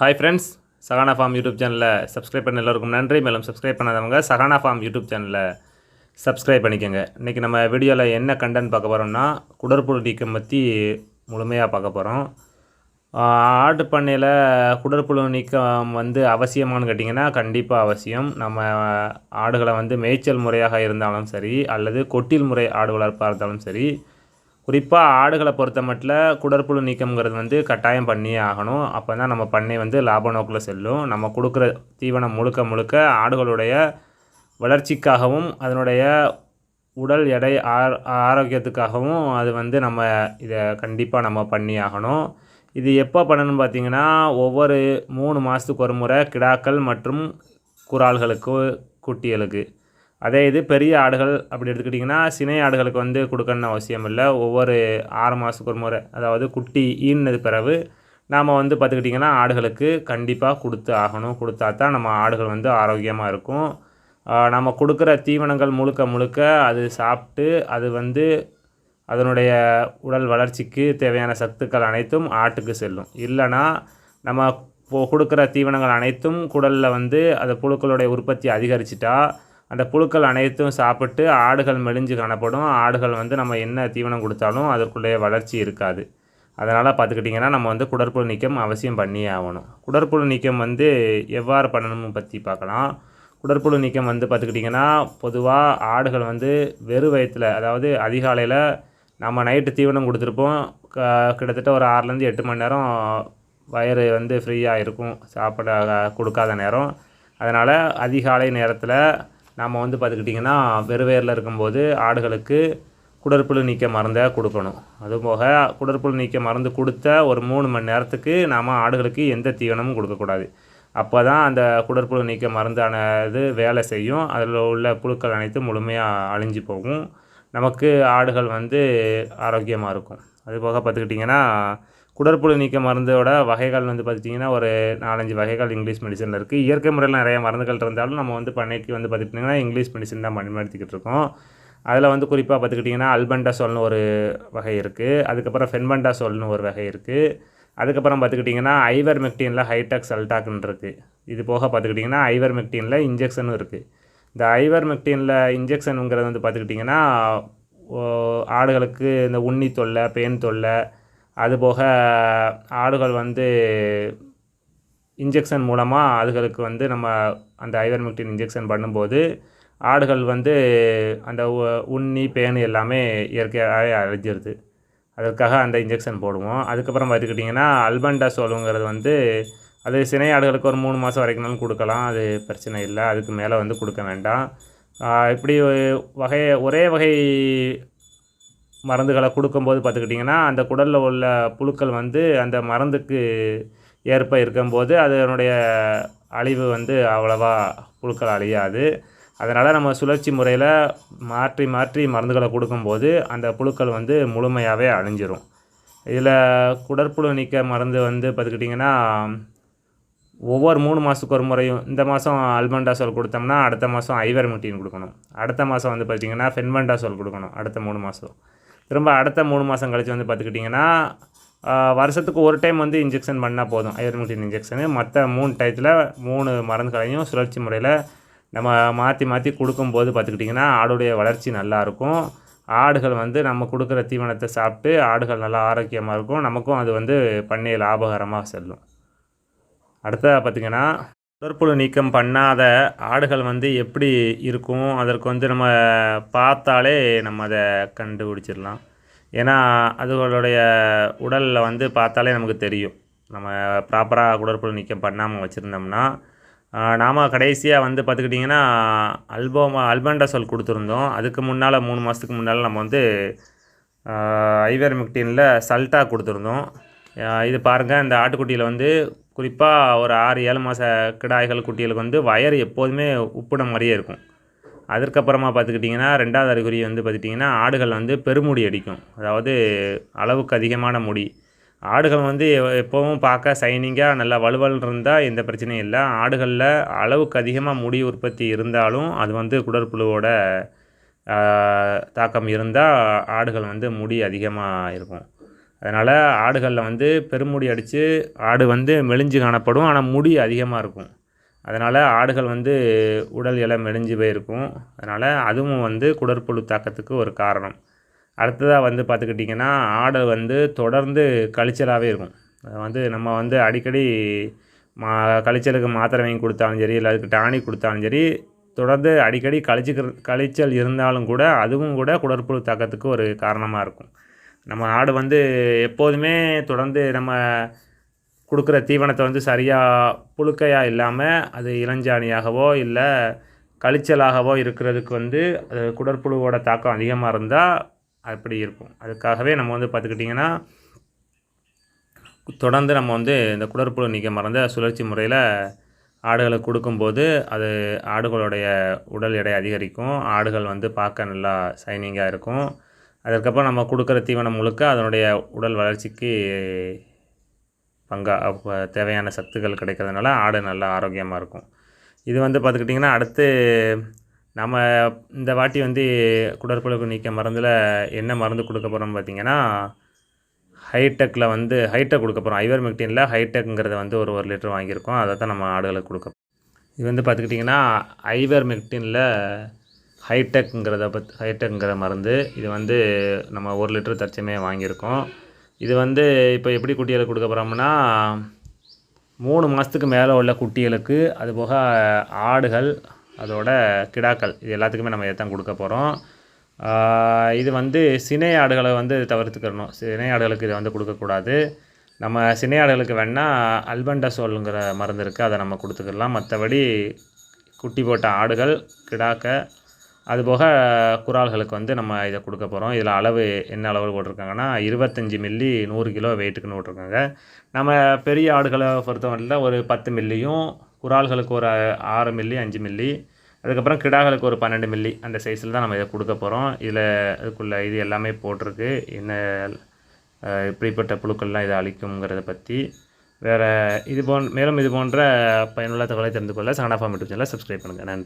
Hi friends Sahana farm YouTube சேனலை subscribe பண்ண எல்லோருக்கும் நன்றி. மேலும் சப்ஸ்கிரைப் பண்ணாதவங்க சகானா ஃபார்ம் யூடியூப் சேனலை சப்ஸ்கிரைப் பண்ணிக்கோங்க. இன்றைக்கி நம்ம வீடியோவில் என்ன கண்டென்ட் பார்க்க போகிறோம்னா குடற்புழு நீக்கம் பற்றி முழுமையாக பார்க்க போகிறோம் ஆட்டு பண்ணையில் குடற்புழு நீக்கம் வந்து அவசியமானு கேட்டிங்கன்னா கண்டிப்பாக அவசியம். நம்ம ஆடுகளை வந்து மேய்ச்சல் முறையாக இருந்தாலும் சரி அல்லது கொட்டில் முறை ஆடு வளர்ப்பாக இருந்தாலும் சரி குறிப்பாக ஆடுகளை பொறுத்த மட்டில் குடற்புழு நீக்கம்ங்கிறது வந்து கட்டாயம் பண்ணியே ஆகணும். அப்போ தான் நம்ம பண்ணை வந்து லாப நோக்கில் செல்லும். நம்ம கொடுக்குற தீவனம் முழுக்க முழுக்க ஆடுகளுடைய வளர்ச்சிக்காகவும் அதனுடைய உடல் எடை ஆர் ஆரோக்கியத்துக்காகவும் அது வந்து நம்ம இதை கண்டிப்பாக நம்ம பண்ணி ஆகணும். இது எப்போ பண்ணணும்னு பார்த்தீங்கன்னா ஒவ்வொரு மூணு மாதத்துக்கு ஒரு முறை கிடாக்கள் மற்றும் குரால்களுக்கு குட்டிகளுக்கு அதே இது பெரிய ஆடுகள் அப்படி எடுத்துக்கிட்டிங்கன்னா சினை ஆடுகளுக்கு வந்து கொடுக்கணும்னு அவசியம் இல்லை. ஒவ்வொரு ஆறு மாதத்துக்கு ஒரு முறை அதாவது குட்டி ஈனது பிறகு நாம் வந்து பார்த்துக்கிட்டிங்கன்னா ஆடுகளுக்கு கண்டிப்பாக கொடுத்து ஆகணும். கொடுத்தா தான் நம்ம ஆடுகள் வந்து ஆரோக்கியமாக இருக்கும். நம்ம கொடுக்குற தீவனங்கள் முழுக்க முழுக்க அது சாப்பிட்டு அது வந்து அதனுடைய உடல் வளர்ச்சிக்கு தேவையான சத்துக்கள் அனைத்தும் ஆட்டுக்கு செல்லும். இல்லைன்னா நம்ம இப்போ கொடுக்குற தீவனங்கள் அனைத்தும் குடலில் வந்து அந்த புழுக்களுடைய உற்பத்தி அதிகரிச்சிட்டா அந்த புழுக்கள் அனைத்தும் சாப்பிட்டு ஆடுகள் மெலிஞ்சு காணப்படும். ஆடுகள் வந்து நம்ம என்ன தீவனம் கொடுத்தாலும் அதற்குள்ளே வளர்ச்சி இருக்காது. அதனால் பார்த்துக்கிட்டிங்கன்னா நம்ம வந்து குடற்புழு நீக்கம் அவசியம் பண்ணியே ஆகணும். குடற்புழு நீக்கம் வந்து எவ்வாறு பண்ணணும் பற்றி பார்க்கலாம். குடற்புழு நீக்கம் வந்து பார்த்துக்கிட்டிங்கன்னா பொதுவாக ஆடுகள் வந்து வெறு வயத்தில் அதாவது அதிகாலையில் நம்ம நைட்டு தீவனம் கொடுத்துருப்போம். க கிட்டத்தட்ட ஒரு ஆறுலேருந்து எட்டு மணி நேரம் வயிறு வந்து ஃப்ரீயாக இருக்கும். சாப்பிட கொடுக்காத நேரம். அதனால் அதிகாலை நேரத்தில் நாம் வந்து பார்த்துக்கிட்டிங்கன்னா வெறுவேரில் இருக்கும்போது ஆடுகளுக்கு குடற்புழு நீக்க மருந்தை கொடுக்கணும். அதுபோக குடற்புழு நீக்க மருந்து கொடுத்த ஒரு மூணு மணி நேரத்துக்கு நாம் ஆடுகளுக்கு எந்த தீவனமும் கொடுக்கக்கூடாது. அப்போ தான் அந்த குடற்புழு நீக்க மருந்தான இது வேலை செய்யும். அதில் உள்ள புழுக்கள் அனைத்தும் முழுமையாக அழிஞ்சு போகும். நமக்கு ஆடுகள் வந்து ஆரோக்கியமாக இருக்கும். அதுபோக பார்த்துக்கிட்டிங்கன்னா குடற்புழு நீக்க மருந்தோட வகைகள் வந்து பார்த்துட்டிங்கன்னா ஒரு நாலஞ்சு வகைகள் இங்கிலீஷ் மெடிசனில் இருக்குது இயற்கை முறையில் நிறைய மருந்துகள் இருந்தாலும் நம்ம வந்து பண்ணைக்கு வந்து பார்த்துக்கிட்டிங்கன்னா இங்கிலீஷ் மெடிசன் தான் பயன்படுத்திக்கிட்டு இருக்கோம். அதில் வந்து குறிப்பாக பார்த்துக்கிட்டிங்கன்னா அல்பண்டாசோல்னு ஒரு வகை இருக்குது அதுக்கப்புறம் ஃபென்பண்டாசோல்னு ஒரு வகை இருக்குது அதுக்கப்புறம் பார்த்துக்கிட்டிங்கன்னா ஐவர் மெக்டீனில் ஹைடெக் சல்டாக்னு இருக்குது இது போக பார்த்துக்கிட்டிங்கன்னா ஐவர் மெக்டீனில் இன்ஜெக்ஷனும் இருக்குது இந்த ஐவர் மெக்டீனில் இன்ஜெக்ஷனுங்கிறது வந்து பார்த்துக்கிட்டிங்கன்னா ஆடுகளுக்கு இந்த உண்ணி தொல்லை பேன் தொல்லை அதுபோக ஆடுகள் வந்து இன்ஜெக்ஷன் மூலமாக அதுகளுக்கு வந்து நம்ம அந்த ஐவர்மெக்டின் இன்ஜெக்ஷன் பண்ணும்போது ஆடுகள் வந்து அந்த உ- உண்ணி பேன் எல்லாமே இயற்கையாகவே அழிஞ்சிருது. அதற்காக அந்த இன்ஜெக்ஷன் போடுவோம். அதுக்கப்புறம் பார்த்துக்கிட்டிங்கன்னா அல்பண்டாசோலுங்கிறது வந்து அது சினை ஆடுகளுக்கு ஒரு மூணு மாதம் வரைக்கும்னாலும் கொடுக்கலாம். அது பிரச்சனை இல்லை. அதுக்கு மேலே வந்து கொடுக்க வேண்டாம். இப்படி வகையை ஒரே வகை மருந்துகளை கொடுக்கும்போது பார்த்துக்கிட்டிங்கன்னா அந்த குடலில் உள்ள புழுக்கள் வந்து அந்த மருந்துக்கு ஏற்ப இருக்கும்போது அதனுடைய அழிவு வந்து அவ்வளவா புழுக்கள் அழியாது. அதனால் நம்ம சுழற்சி முறையில் மாற்றி மாற்றி மருந்துகளை கொடுக்கும்போது அந்த புழுக்கள் வந்து முழுமையாகவே அழிஞ்சிரும். இதில் குடற்புழு நீக்க மருந்து வந்து பார்த்துக்கிட்டிங்கன்னா ஒவ்வொரு மூணு மாதத்துக்கு ஒரு முறையும் இந்த மாதம் அல்பண்டாசோல் கொடுத்தோம்னா அடுத்த மாதம் ஐவர்மெக்டின் கொடுக்கணும். அடுத்த மாதம் வந்து பார்த்திங்கன்னா ஃபென்பண்டாசோல் கொடுக்கணும் அடுத்த மூணு மாதம் திரும்ப அடுத்த மூணு மாதம் கழிச்சு வந்து பார்த்துக்கிட்டிங்கன்னா வருஷத்துக்கு ஒரு டைம் வந்து இன்ஜெக்ஷன் பண்ணால் போதும். ஐவர்மெக்டின் இன்ஜெக்ஷனு மற்ற மூணு டயத்தில் மூணு மருந்துகளையும் சுழற்சி முறையில் நம்ம மாற்றி மாற்றி கொடுக்கும்போது பார்த்துக்கிட்டிங்கன்னா ஆடுடைய வளர்ச்சி நல்லாயிருக்கும் ஆடுகள் வந்து நம்ம கொடுக்குற தீவனத்தை சாப்பிட்டு ஆடுகள் நல்லா ஆரோக்கியமாக இருக்கும். நமக்கும் அது வந்து பண்ணையை லாபகரமாக செல்லும். அடுத்ததாக பார்த்திங்கன்னா உடற்புழு நீக்கம் பண்ணாத ஆடுகள் வந்து எப்படி இருக்கும்? அதற்கு வந்து நம்ம பார்த்தாலே நம்ம அதை கண்டுபிடிச்சிடலாம். ஏன்னா அதுகளுடைய உடலில் வந்து பார்த்தாலே நமக்கு தெரியும். நம்ம ப்ராப்பராக உடற்புழு நீக்கம் பண்ணாமல் வச்சுருந்தோம்னா நாம் கடைசியாக வந்து பார்த்துக்கிட்டிங்கன்னா அல்போமா அல்பண்டாசோல் கொடுத்துருந்தோம். அதுக்கு முன்னால் மூணு மாதத்துக்கு முன்னால் நம்ம வந்து ஐவர்மெக்டினில் சல்ட்டாக கொடுத்துருந்தோம். இது பாருங்கள் இந்த ஆட்டுக்குட்டியில் வந்து குறிப்பாக ஒரு ஆறு ஏழு மாத கிடாய்கள் குட்டிகளுக்கு வந்து வயர் எப்போதுமே உப்புன மாதிரியே இருக்கும். அதற்கப்புறமா பார்த்துக்கிட்டிங்கன்னா ரெண்டாவது அறிகுறி வந்து பார்த்துட்டிங்கன்னா ஆடுகள் வந்து பெருமுடி அடிக்கும். அதாவது அளவுக்கு அதிகமான முடி. ஆடுகள் வந்து எ- எப்போவும் பார்க்க சைனிங்காக நல்லா வலுவல் இருந்தால் எந்த பிரச்சனையும் இல்லை. ஆடுகளில் அளவுக்கு அதிகமாக முடி உற்பத்தி இருந்தாலும் அது வந்து குடற்புழுவோட தாக்கம் இருந்தால் ஆடுகள் வந்து முடி அதிகமாக இருக்கும். அதனால் ஆடுகளில் வந்து பெருமுடி அடித்து ஆடு வந்து மெலிஞ்சு காணப்படும். ஆனால் முடி அதிகமாக இருக்கும். அதனால் ஆடுகள் வந்து உடல் எடை மெலிஞ்சு போயிருக்கும். அதனால் அதுவும் வந்து குடற்புழு தாக்கத்துக்கு ஒரு காரணம். அடுத்ததாக வந்து பார்த்துக்கிட்டிங்கன்னா ஆடு வந்து தொடர்ந்து கழிச்சலாகவே இருக்கும். அதை வந்து நம்ம வந்து அடிக்கடி மா கழிச்சலுக்கு மாத்திரை வாங்கி கொடுத்தாலும் சரி இல்லை அதுக்கு டானிக் கொடுத்தாலும் சரி தொடர்ந்து அடிக்கடி கழிச்சிக்கிற கழிச்சல் இருந்தாலும் கூட அதுவும் கூட குடற்புழு தாக்கத்துக்கு ஒரு காரணமாக இருக்கும். நம்ம ஆடு வந்து எப்போதுமே தொடர்ந்து நம்ம கொடுக்குற தீவனத்தை வந்து சரியாக புழுக்கையாக இல்லாமல் அது இளஞ்சாணியாகவோ இல்லை கழிச்சலாகவோ இருக்கிறதுக்கு வந்து அது குடற்புழுவோட தாக்கம் அதிகமாக இருந்தால் அப்படி இருக்கும். அதுக்காகவே நம்ம வந்து பார்த்துக்கிட்டிங்கன்னா தொடர்ந்து நம்ம வந்து இந்த குடற்புழு நீக்க மறந்த சுழற்சி முறையில் ஆடுகளுக்கு கொடுக்கும்போது அது ஆடுகளுடைய உடல் எடை அதிகரிக்கும். ஆடுகள் வந்து பார்க்க நல்லா சைனிங்காக இருக்கும். அதற்கப்புறம் நம்ம கொடுக்குற தீவனம் முழுக்க அதனுடைய உடல் வளர்ச்சிக்கு பங்கா தேவையான சத்துக்கள் கிடைக்கிறதுனால ஆடு நல்லா ஆரோக்கியமாக இருக்கும். இது வந்து பார்த்துக்கிட்டிங்கன்னா அடுத்து நம்ம இந்த வாட்டி வந்து குடற்புழுக்கு நீக்க மருந்தில் என்ன மருந்து கொடுக்க போகிறோம்னு பார்த்தீங்கன்னா ஹைடெக்கில் வந்து ஹைடெக் கொடுக்க போகிறோம் ஐவர் மெக்டீனில் ஹைடெக்குங்கிறத வந்து ஒரு ஒரு லிட்டர் வாங்கியிருக்கோம். அதை தான் நம்ம ஆடுகளுக்கு கொடுக்க இது வந்து பார்த்துக்கிட்டிங்கன்னா ஐவர் மெக்டினில் ஹைடெக்குங்கிறத பத் ஹைடெக்குங்கிற மருந்து இது வந்து நம்ம ஒரு லிட்டர் தற்சமே வாங்கியிருக்கோம். இது வந்து இப்போ எப்படி குட்டிகளுக்கு கொடுக்க போகிறோம்னா மூணு மாதத்துக்கு மேலே உள்ள குட்டிகளுக்கு அதுபோக ஆடுகள் அதோட கிடாக்கள் இது எல்லாத்துக்குமே நம்ம இதை தான் கொடுக்க போகிறோம் இது வந்து சினை ஆடுகளை வந்து தவிர்த்துக்கிறணும் சினை ஆடுகளுக்கு இதை வந்து கொடுக்கக்கூடாது நம்ம சினை ஆடுகளுக்கு வேணால் அல்பண்டசோலுங்கிற மருந்து இருக்குது அதை நம்ம கொடுத்துக்கலாம். மற்றபடி குட்டி போட்ட ஆடுகள் கிடாக்க அதுபோக குறால்களுக்கு வந்து நம்ம இதை கொடுக்க போகிறோம் இதில் அளவு என்ன அளவு போட்டிருக்காங்கன்னா இருபத்தஞ்சி மில்லி நூறு கிலோ வெயிட்டுக்குன்னு போட்டிருக்காங்க. நம்ம பெரிய ஆடுகளை பொறுத்தவரையில் ஒரு பத்து மில்லியும் குறால்களுக்கு ஒரு ஆறு மில்லி அஞ்சு மில்லி அதுக்கப்புறம் கிடாக்களுக்கு ஒரு பன்னெண்டு மில்லி அந்த சைஸில் தான் நம்ம இதை கொடுக்க போகிறோம் இதில் அதுக்குள்ளே இது எல்லாமே போட்டிருக்கு. என்ன இப்படிப்பட்ட புழுக்கள்லாம் இதை அழிக்குங்கிறத பற்றி வேறு இது போன் மேலும் இது போன்ற பயனுள்ள தகவலை தெரிந்து கொள்ள சகனா ஃபார்ம் யூடியூப் சேனலை சப்ஸ்கிரைப் பண்ணுங்கள் நன்றி.